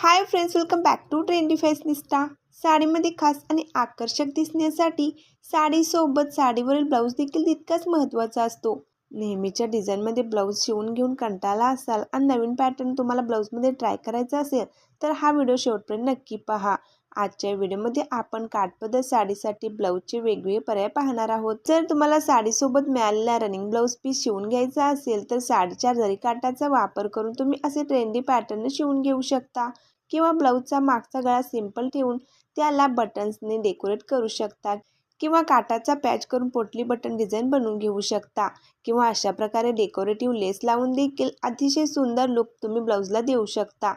Hi friends welcome back to trendy fashionista साडीमध्ये खास आणि आकर्षक दिसण्यासाठी साडीसोबत साडीवरील ब्लाऊज देखील तितकाच महत्त्वाचा असतो. नेहमीच्या डिझाईनमध्ये ब्लाऊज शिवून घेऊन कंटाळला असाल आणि नवीन पॅटर्न तुम्हाला ब्लाऊजमध्ये ट्राय करायचा असेल तर हा व्हिडिओ शेवटपर्यंत नक्की पहा. आजच्या व्हिडिओमध्ये आपण काठपदर साडीसाठी ब्लाऊजचे वेगवेगळे पर्याय पाहणार आहोत. जर तुम्हाला साडीसोबत मिळालेला रनिंग ब्लाऊज पीस शिवून घ्यायचा असेल तर साडीच्या जरी काटाचा वापर करून तुम्ही असे ट्रेंडी पॅटर्न शिवून घेऊ शकता. किंवा ब्लाऊजचा मागचा गळा सिंपल ठेवून त्याला बटन्सने डेकोरेट करू शकता किंवा काटाचा पॅच करून पोटली बटन डिझाईन बनवून घेऊ शकता किंवा अशा प्रकारे डेकोरेटिव्ह लेस लावून देखील अतिशय सुंदर लुक तुम्ही ब्लाऊजला देऊ शकता.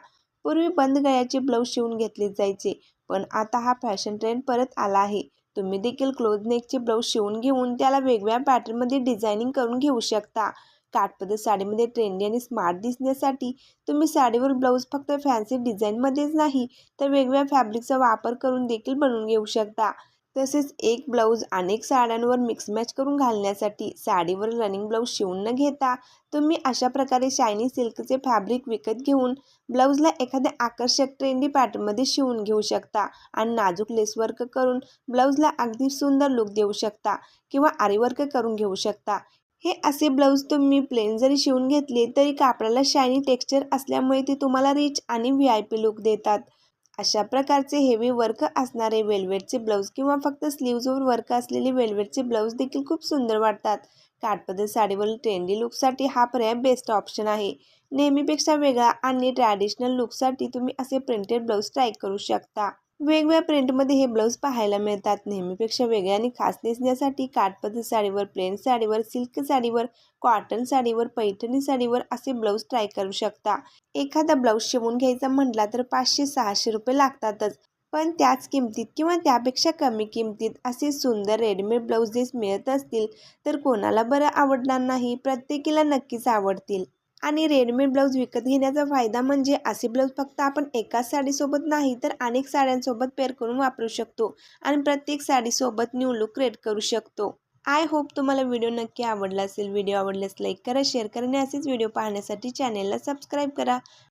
पूर्वी बंद गळ्याचे ब्लाऊज शिवून घेतले जायचे पण आता हा फॅशन ट्रेंड परत आला आहे. तुम्ही देखील क्लोज नेकचे ब्लाऊज शिवून घेऊन त्याला वेगवेगळ्या पॅटर्नमध्ये डिझायनिंग करून घेऊ शकता. काठपदर साडीमध्ये ट्रेंडी आणि स्मार्ट दिसण्यासाठी तुम्ही साडीवर ब्लाऊज फक्त फॅन्सी डिझाईनमध्येच नाही तर वेगवेगळ्या फॅब्रिकचा वापर करून देखील बनवून घेऊ शकता. तसेच एक ब्लाऊज अनेक साड्यांवर मिक्स मॅच करून घालण्यासाठी साडीवर रनिंग ब्लाऊज शिवून न घेता तुम्ही अशा प्रकारे शायनी सिल्कचे फॅब्रिक विकत घेऊन ब्लाऊजला एखाद्या आकर्षक ट्रेंडी पॅटर्नमध्ये शिवून घेऊ शकता आणि नाजूक लेस वर्क करून ब्लाऊजला अगदी सुंदर लुक देऊ शकता किंवा आरीवर्क करून घेऊ शकता. हे असे ब्लाऊज तुम्ही प्लेन जरी शिवून घेतले तरी कापडाला शायनी टेक्स्चर असल्यामुळे ते तुम्हाला रिच आणि व्ही आय पी लुक देतात. अशा प्रकारचे हेवी वर्क असणारे वेल्वेटचे ब्लाऊज किंवा फक्त स्लीव्जवर वर्क असलेले वेल्वेटचे ब्लाऊज देखील खूप सुंदर वाटतात. काठपदर साडीवरील ट्रेंडी लुकसाठी हा पर्याय बेस्ट ऑप्शन आहे. नेहमीपेक्षा वेगळा आणि ट्रॅडिशनल लुकसाठी तुम्ही असे प्रिंटेड ब्लाऊज ट्राय करू शकता. वेगवेगळ्या प्रिंटमध्ये हे ब्लाऊज पाहायला मिळतात नेहमीपेक्षा वेगळ्या आणि खास नेसण्यासाठी काठपदर साडीवर प्लेन साडीवर सिल्क साडीवर कॉटन साडीवर पैठणी साडीवर असे ब्लाऊज ट्राय करू शकता. एखादा ब्लाऊज शिवून घ्यायचा म्हटला तर पाचशे सहाशे रुपये लागतातच. पण त्याच किमतीत किंवा त्यापेक्षा कमी किमतीत असे सुंदर रेडीमेड ब्लाऊजेस मिळत असतील तर कोणाला बरं आवडणार नाही. प्रत्येकीला नक्कीच आवडतील. आणि रेडीमेड ब्लाऊज विकत घेण्याचा फायदा म्हणजे असे ब्लाऊज फक्त आपण एकाच साडीसोबत नाही तर अनेक साड्यांसोबत पेअर करून वापरू शकतो आणि प्रत्येक साडीसोबत न्यू लुक क्रिएट करू शकतो. आय होप तुम्हाला व्हिडिओ नक्की आवडला असेल. व्हिडिओ आवडल्यास लाईक करा शेअर करा आणि असेच व्हिडिओ पाहण्यासाठी चॅनेलला सबस्क्राईब करा.